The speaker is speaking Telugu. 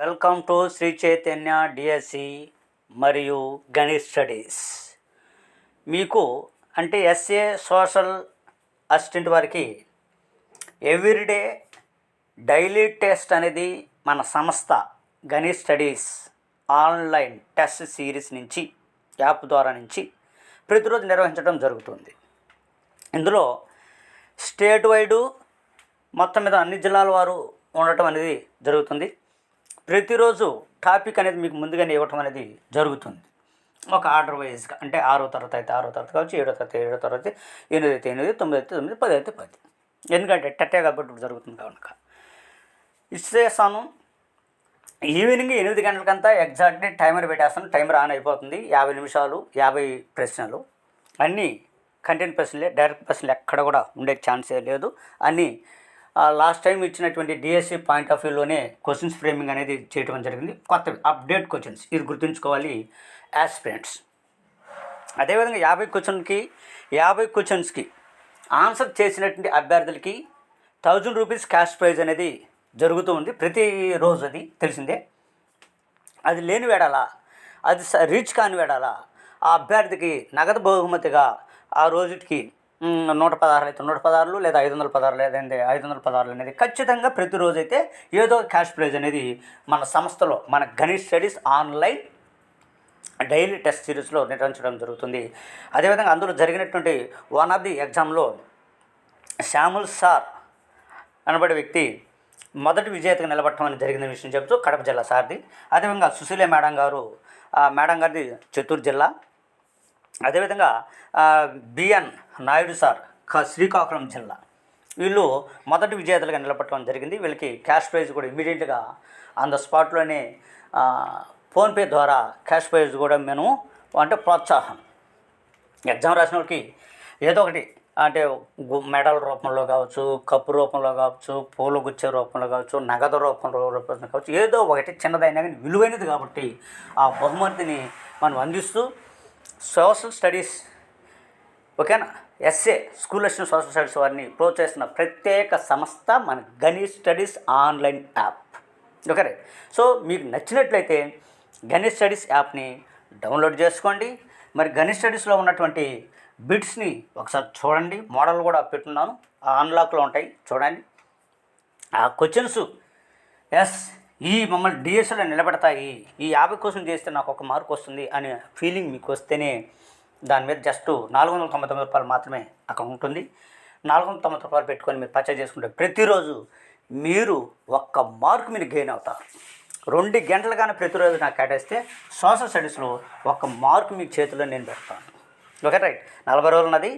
Welcome to Shri Chaitanya DSC మరియు గణిత్ స్టడీస్. మీకు అంటే ఎస్ఏ సోషల్ అసిస్టెంట్ వారికి ఎవ్రీడే డైలీ టెస్ట్ అనేది మన సంస్థ Ganit studies online test series నుంచి యాప్ ద్వారా నుంచి ప్రతిరోజు నిర్వహించడం జరుగుతుంది. ఇందులో స్టేట్ వైడు మొత్తం మీద అన్ని జిల్లాల వారు ఉండటం అనేది జరుగుతుంది. ప్రతిరోజు టాపిక్ అనేది మీకు ముందుగానే ఇవ్వటం అనేది జరుగుతుంది. ఒక ఆర్డర్ వైజ్గా అంటే ఆరో తరగతి అయితే ఆరో తరగతి కావచ్చు ఏడో తరగతి ఏడో తరగతి ఎనిమిది అయితే ఎనిమిది తొమ్మిది అయితే తొమ్మిది పది అయితే పది. ఎందుకంటే టట్టే కాబట్టి ఇప్పుడు జరుగుతుంది కనుక. ఇచ్చేస్తాను ఈవినింగ్ ఎనిమిది గంటలకంతా ఎగ్జాక్ట్లీ టైమర్ పెట్టేస్తాను. టైమర్ ఆన్ అయిపోతుంది. యాభై నిమిషాలు యాభై ప్రశ్నలు. అన్నీ కంటెంట్ ప్రశ్నలే డైరెక్ట్ ప్రశ్నలు ఎక్కడ కూడా ఉండే ఛాన్సే లేదు. అన్నీ లాస్ట్ టైం ఇచ్చినటువంటి డిఎస్సి పాయింట్ ఆఫ్ వ్యూలోనే క్వశ్చన్స్ ఫ్రేమింగ్ అనేది చేయడం జరిగింది. కొత్తవి అప్డేట్ క్వశ్చన్స్ ఇది గుర్తుంచుకోవాలి. యాస్పిరెంట్స్ అదేవిధంగా యాభై క్వశ్చన్కి యాభై క్వశ్చన్స్కి ఆన్సర్ చేసినటువంటి అభ్యర్థులకి థౌజండ్ రూపీస్ క్యాష్ ప్రైజ్ అనేది జరుగుతూ ఉంది. ప్రతిరోజు అది తెలిసిందే. అది లేని వేడాల అది స- రీచ్ కాని వేడాలా ఆ అభ్యర్థికి నగదు బహుమతిగా ఆ రోజుకి నూట పదహారు అయితే నూట పదహారులు లేదా ఐదు వందల పదహారు లేదంటే ఐదు వందల పదహారులు అనేది ఖచ్చితంగా ప్రతిరోజు అయితే ఏదో క్యాష్ ప్రైజ్ అనేది మన సంస్థలో మన Ganesh studies online daily test సిరీస్లో నిర్వహించడం జరుగుతుంది. అదేవిధంగా అందులో జరిగినటువంటి వన్ ఆఫ్ ది ఎగ్జామ్లో శ్యాముల్ సార్ అనబడే వ్యక్తి మొదటి విజేతగా నిలబడటం అనేది జరిగిన విషయం చెప్తూ కడప జిల్లా సార్ది. అదేవిధంగా సుశీల మేడం గారు మేడం గారిది చిత్తూరు జిల్లా. అదేవిధంగా బిఎన్ నాయుడు సార్ శ్రీకాకుళం జిల్లా. వీళ్ళు మొదటి విజేతలుగా నిలబడటం జరిగింది. వీళ్ళకి క్యాష్ ప్రైజ్ కూడా ఇమీడియట్గా ఆన్ ద స్పాట్లోనే ఫోన్పే ద్వారా క్యాష్ ప్రైజ్ కూడా మేము అంటే ప్రోత్సాహం. ఎగ్జామ్ రాసిన వాళ్ళకి ఏదో ఒకటి అంటే మెడల్ రూపంలో కావచ్చు కప్పు రూపంలో కావచ్చు పూల గుచ్చే రూపంలో కావచ్చు నగదు రూపంలో రూపంలో కావచ్చు ఏదో ఒకటి చిన్నదైనా కానీ విలువైనది కాబట్టి ఆ బహుమతిని మనం అందిస్తూ సోషల్ స్టడీస్ ఓకేనా? ఎస్ఏ స్కూల్ వచ్చిన సోషల్ స్టడీస్ వారిని ప్రోత్సహిస్తున్న ప్రత్యేక సంస్థ మన Ganesh studies online app. Okay so మీకు నచ్చినట్లయితే గణేష్ స్టడీస్ యాప్ని డౌన్లోడ్ చేసుకోండి. మరి గణేష్ స్టడీస్లో ఉన్నటువంటి బిట్స్ని ఒకసారి చూడండి. మోడల్ కూడా పెట్టున్నాను. ఆ అన్లాక్లో ఉంటాయి. చూడండి. ఆ క్వశ్చన్స్ ఎస్ ఈ మమ్మల్ని డిఎస్ఎల్లో నిలబెడతాయి. ఈ యాభై కోసం చేస్తే నాకు ఒక మార్క్ వస్తుంది అనే ఫీలింగ్ మీకు వస్తేనే దాని మీద జస్ట్ నాలుగు వందల తొంభై తొమ్మిది రూపాయలు మాత్రమే అక్కడ ఉంటుంది. నాలుగు వందల తొంభై రూపాయలు పెట్టుకొని మీరు పర్చేజ్ చేసుకుంటే ప్రతిరోజు మీరు ఒక్క మార్క్ మీరు గెయిన్ అవుతారు. రెండు గంటలు కానీ ప్రతిరోజు నాకు కేటాయిస్తే సోషల్ స్టడీస్లో ఒక్క మార్క్ మీ చేతిలో నేను పెడతాను. ఓకే రైట్ నలభై రోజులు ఉన్నది